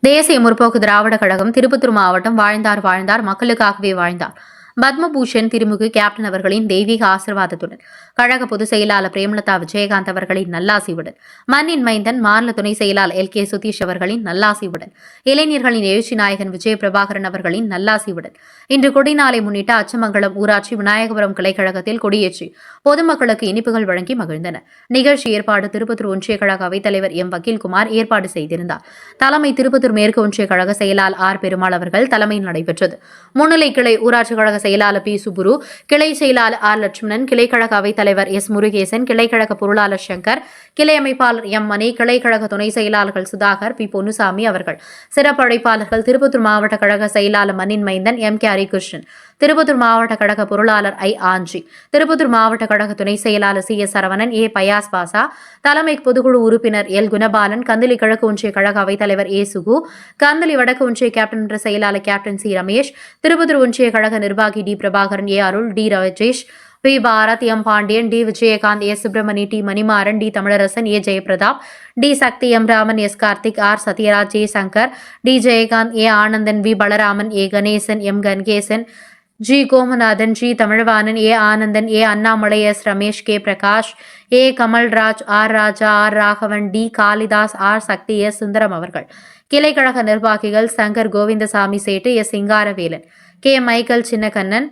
தேசிய முற்போக்கு திராவிட கழகம் திருப்பத்தூர் மாவட்டம் வாழ்ந்தார் வாழ்ந்தார் மக்களுக்காகவே வாழ்ந்தார். பத்மபூஷன் திருமுகு கேப்டன் அவர்களின் தெய்வீக ஆசிர்வாதத்துடன். கழக பொதுச் செயலாளர் பிரேமலதா விஜயகாந்த் அவர்களின் நல்லாசியுடன் மண்ணின் மைந்தன் மாநில துணை செயலாளர் எல். கே. சுதீஷ் அவர்களின் நல்லாசியுடன் இளைஞர்களின் எழுச்சி நாயகன் விஜய பிரபாகரன் அவர்களின் நல்லாசியுடன் இன்று கொடிநாளை முன்னிட்டு அச்சமங்கலம் ஊராட்சி விநாயகபுரம் கிளைக்கழகத்தில் கொடியேற்றி பொதுமக்களுக்கு இனிப்புகள் வழங்கி மகிழ்ந்தனர். நிகழ்ச்சி ஏற்பாடு திருப்பத்தூர் ஒன்றிய கழக அவைத்தலைவர் எம். வக்கீல்குமார் ஏற்பாடு செய்திருந்தார். தலைமை திருப்பத்தூர் மேற்கு ஒன்றிய கழக செயலாளர் ஆர். பெருமாள் அவர்கள் தலைமையில் நடைபெற்றது. முன்னிலை கிளை ஊராட்சி கழக செயலாளர் பி. சுப்புரு கிளை செயலாளர் ஆர். லட்சுமணன் கிளைக்கழக அவைத் தலைவர் எஸ். முருகேசன் கிளைக்கழக பொருளாளர் சங்கர் கிளை அமைப்பாளர் எம். மணி கிளைக்கழக துணை செயலாளர்கள் சுதாகர் பி. பொன்னுசாமி அவர்கள். சிறப்பு அழைப்பாளர்கள் திருப்பத்தூர் மாவட்ட கழக செயலாளர் மணின் மைந்தன் எம். கே. ஹரிகிருஷ்ணன். திருப்பத்தூர் மாவட்ட கழக பொருளாளர் ஐ. ஆஞ்சி திருப்பத்தூர் மாவட்ட கழக துணை செயலாளர் C. S. Saravanan A. Fayaz Basha. தலைமை பொதுக்குழு உறுப்பினர் எல். குணபாலன். கந்தலி கிழக்கு ஒன்றிய கழக அவைத்தலைவர் ஏ. சுகு. கந்தலி வடக்கு ஒன்றிய கேப்டன் என்ற செயலாளர் கேப்டன் சி. ரமேஷ். திருப்பத்தூர் ஒன்றிய கழக நிர்வாகி T Prabhakaran A Arul T Rajesh P Bharath M Pandian T Vijayakanth S Subramani T Manimaran T Tamilarasan A Jayaprathap T Sakthi M Raman S Karthik R Sathyaraj J Shankar T Jayakanth A Ananthan V Balaraman A Ganesan M Kangesan G Gomanathan G Tamilvanan A Ananthan A Annamalai S Ramesh K Prakash A Kamalraj R Raja R Raghavan T Kalidas R Sakthi S Sundaram அவர்கள். கிளைக்கழக நிர்வாகிகள் Shankar Govindasamy Settu S Singaravelan. K. Michael Chinnakannan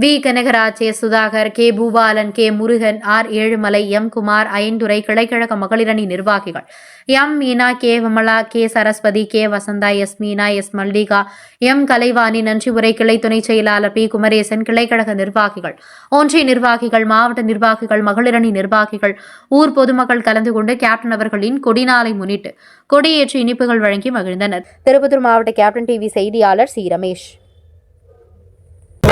V. Kanagaraj S Sudhakar K. Boopalan K. Murugan R. Ezhumalai M. Kumar ஐந்துரை கிளைக்கழக மகளிரணி நிர்வாகிகள். M. Meena K. Vimala K. Saraswathi K. Vasantha S. Meena S. Mallika M. Kalaivani நன்றி உரை கிளை துணை செயலாளர் B. Kumaresan கிளைக்கழக நிர்வாகிகள். ஒன்றிய நிர்வாகிகள் மாவட்ட நிர்வாகிகள் மகளிரணி நிர்வாகிகள் ஊர் பொதுமக்கள் கலந்து கொண்டு கேப்டன் அவர்களின் கொடிநாளை முன்னிட்டு கொடியேற்றி இனிப்புகள் வழங்கி மகிழ்ந்தனர். திருப்பத்தூர் மாவட்ட கேப்டன் டிவி செய்தியாளர் சி. ரமேஷ்.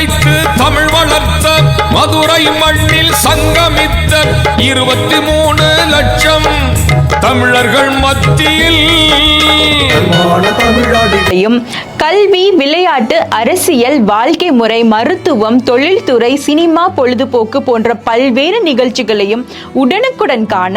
சங்கமம் வைத்து தமிழ் வளர்த்த மதுரை மண்ணில் சங்கமித்த இருபத்தி மூணு லட்சம் தமிழர்கள் மத்தியில். கல்வி விளையாட்டு அரசியல் வாழ்க்கை முறை மருத்துவம் தொழில்துறை சினிமா பொழுதுபோக்கு போன்ற பல்வேறு நிகழ்ச்சிகளையும் உடனுக்குடன் காண